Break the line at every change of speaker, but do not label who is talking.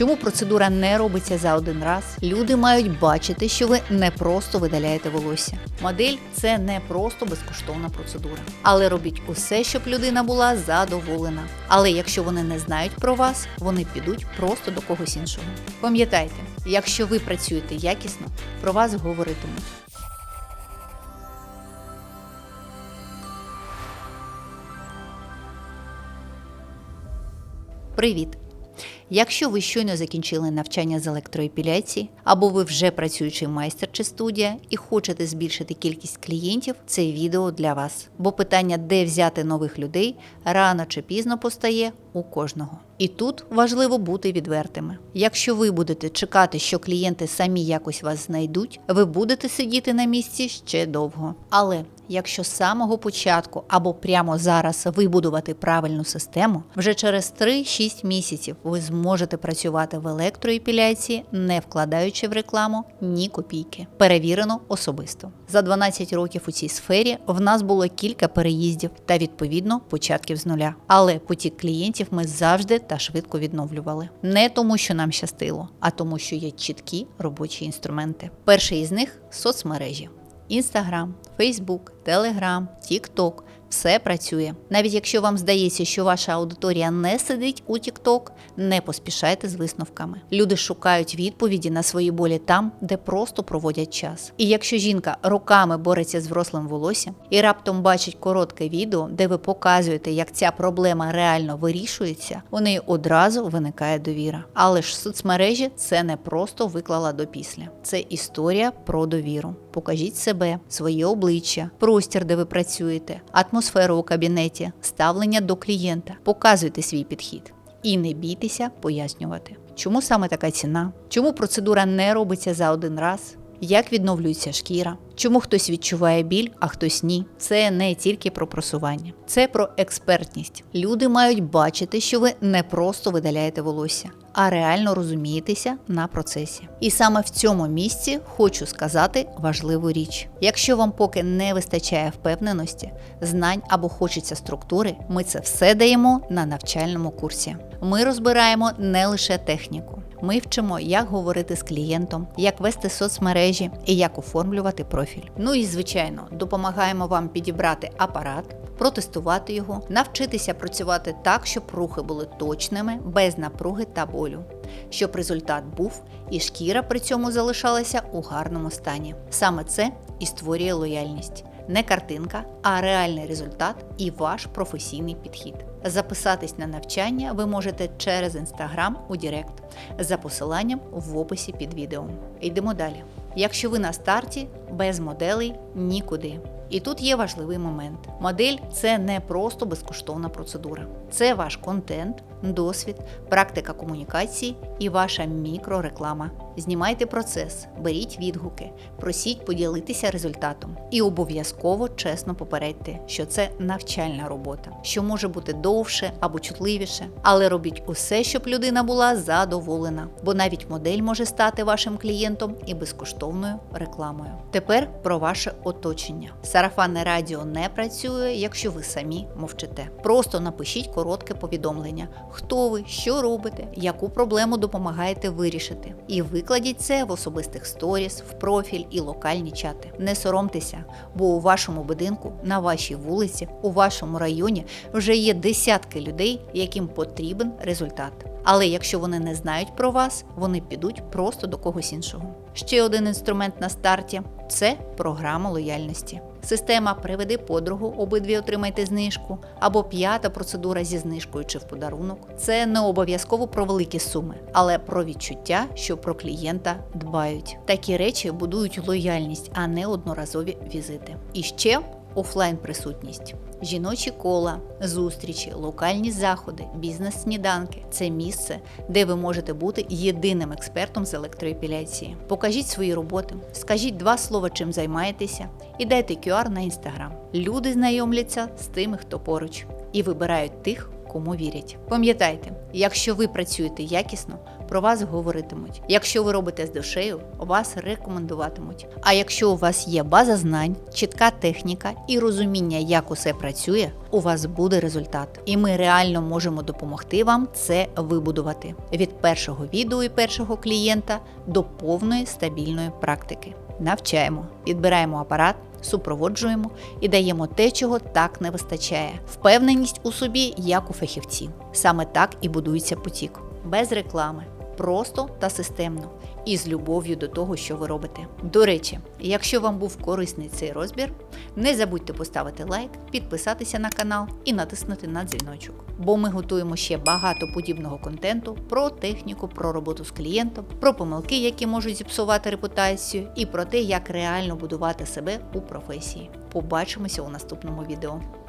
Чому процедура не робиться за один раз? Люди мають бачити, що ви не просто видаляєте волосся. Модель це не просто безкоштовна процедура. Але робіть усе, щоб людина була задоволена. Але якщо вони не знають про вас, вони підуть просто до когось іншого. Пам'ятайте, якщо ви працюєте якісно, про вас говоритимуть. Привіт! Якщо ви щойно закінчили навчання з електроепіляції, або ви вже працюючий майстер чи студія і хочете збільшити кількість клієнтів, це відео для вас. Бо питання, де взяти нових людей, рано чи пізно постає у кожного. І тут важливо бути відвертими. Якщо ви будете чекати, що клієнти самі якось вас знайдуть, ви будете сидіти на місці ще довго. Але якщо з самого початку або прямо зараз вибудувати правильну систему, вже через 3-6 місяців ви зможете працювати в електроепіляції, не вкладаючи в рекламу ні копійки. Перевірено особисто. За 12 років у цій сфері в нас було кілька переїздів та відповідно початків з нуля. Але потік клієнтів ми завжди та швидко відновлювали. Не тому, що нам щастило, а тому, що є чіткі робочі інструменти. Перший із них соцмережі. Інстаграм, Фейсбук, Телеграм, Тікток все працює. Навіть якщо вам здається, що ваша аудиторія не сидить у TikTok, не поспішайте з висновками. Люди шукають відповіді на свої болі там, де просто проводять час. І якщо жінка роками бореться з врослим волоссям і раптом бачить коротке відео, де ви показуєте, як ця проблема реально вирішується, у неї одразу виникає довіра. Але ж соцмережі це не просто виклала до після, це історія про довіру. Покажіть себе, своє обличчя, простір, де ви працюєте, атмосферу у кабінеті, ставлення до клієнта. Показуйте свій підхід. І не бійтеся пояснювати, чому саме така ціна, чому процедура не робиться за один раз, як відновлюється шкіра, чому хтось відчуває біль, а хтось ні. Це не тільки про просування, це про експертність. Люди мають бачити, що ви не просто видаляєте волосся, а реально розумієтеся на процесі. І саме в цьому місці хочу сказати важливу річ: якщо вам поки не вистачає впевненості, знань або хочеться структури, ми це все даємо на навчальному курсі. Ми розбираємо не лише техніку. Ми вчимо, як говорити з клієнтом, як вести соцмережі і як оформлювати профіль. Ну і звичайно, допомагаємо вам підібрати апарат, протестувати його, навчитися працювати так, щоб рухи були точними, без напруги та болю, щоб результат був і шкіра при цьому залишалася у гарному стані. Саме це і створює лояльність. Не картинка, а реальний результат і ваш професійний підхід. Записатись на навчання ви можете через інстаграм у Директ за посиланням в описі під відео. Йдемо далі. Якщо ви на старті, без моделей нікуди. І тут є важливий момент: модель це не просто безкоштовна процедура, це ваш контент, досвід, практика комунікації і ваша мікрореклама. Знімайте процес, беріть відгуки, просіть поділитися результатом і обов'язково чесно попередьте, що це навчальна робота, що може бути довше або чутливіше, але робіть усе, щоб людина була задоволена, бо навіть модель може стати вашим клієнтом і безкоштовною рекламою. Тепер про ваше оточення. Сарафанне радіо не працює, якщо ви самі мовчите. Просто напишіть коротке повідомлення, хто ви, що робите, яку проблему допомагаєте вирішити. І викладіть це в особистих сторіс, в профіль і локальні чати. Не соромтеся, бо у вашому будинку, на вашій вулиці, у вашому районі вже є десятки людей, яким потрібен результат. Але якщо вони не знають про вас, вони підуть просто до когось іншого. Ще один інструмент на старті це програма лояльності. Система Приведи подругу, обидві отримайте знижку, або п'ята процедура зі знижкою чи в подарунок. Це не обов'язково про великі суми, але про відчуття, що про клієнта дбають. Такі речі будують лояльність, а не одноразові візити. І ще офлайн присутність. Жіночі кола, зустрічі, локальні заходи, бізнес-сніданки це місце, де ви можете бути єдиним експертом з електроепіляції. Покажіть свої роботи, скажіть два слова, чим займаєтеся, і дайте QR на інстаграм. Люди знайомляться з тими, хто поруч, і вибирають тих, кому вірять. Пам'ятайте, якщо ви працюєте якісно, про вас говоритимуть. Якщо ви робите з душею, вас рекомендуватимуть. А якщо у вас є база знань, чітка техніка і розуміння, як усе працює, у вас буде результат. І ми реально можемо допомогти вам це вибудувати від першого відео і першого клієнта до повної стабільної практики. Навчаємо, підбираємо апарат. Супроводжуємо і даємо те, чого так не вистачає. Впевненість у собі, як у фахівці. Саме так і будується потік. Без реклами, просто та системно, і з любов'ю до того, що ви робите. До речі, якщо вам був корисний цей розбір, не забудьте поставити лайк, підписатися на канал і натиснути на дзвіночок. Бо ми готуємо ще багато подібного контенту про техніку, про роботу з клієнтом, про помилки, які можуть зіпсувати репутацію, і про те, як реально будувати себе у професії. Побачимося у наступному відео.